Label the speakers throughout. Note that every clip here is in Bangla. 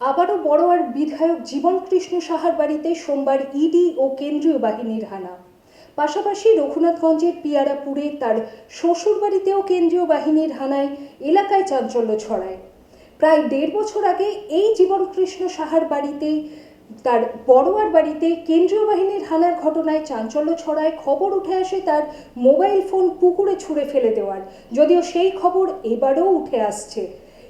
Speaker 1: আবারও বড়োয়ার বিধায়ক জীবন কৃষ্ণ সাহার বাড়িতে সোমবার ইডি ও কেন্দ্রীয় বাহিনীর হানা। পাশাপাশি রঘুনাথগঞ্জের পিয়ারাপুরে তার শ্বশুর বাড়িতেও কেন্দ্রীয় বাহিনীর হানায় এলাকায় চাঞ্চল্য ছড়ায়। প্রায় দেড় বছর আগে এই জীবন কৃষ্ণ সাহার বাড়িতে তার বড়োয়ার বাড়িতে কেন্দ্রীয় বাহিনীর হানার ঘটনায় চাঞ্চল্য ছড়ায়, খবর উঠে আসে তার মোবাইল ফোন পুকুরে ছুঁড়ে ফেলে দেওয়ার। যদিও সেই খবর এবারও উঠে আসছে।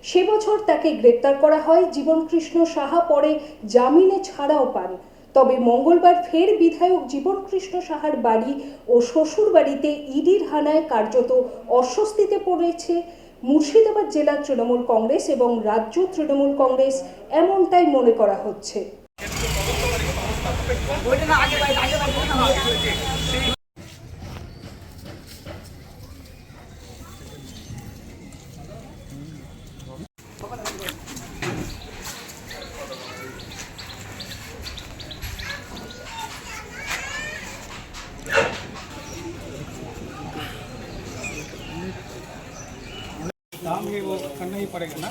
Speaker 1: সে বছর তাকে গ্রেপ্তার করা হয় জীবনকৃষ্ণ সাহা পরে জামিনে ছাড়াও পান। তবে মঙ্গলবার ফের বিধায়ক জীবনকৃষ্ণ সাহার বাড়ি ও শ্বশুর বাড়িতে ইডির হানায় কার্যত অস্বস্তিতে পড়েছে মুর্শিদাবাদ জেলা তৃণমূল কংগ্রেস এবং রাজ্য তৃণমূল কংগ্রেস, এমনটাই মনে করা হচ্ছে।
Speaker 2: काम ये वो करना ही पड़ेगा ना।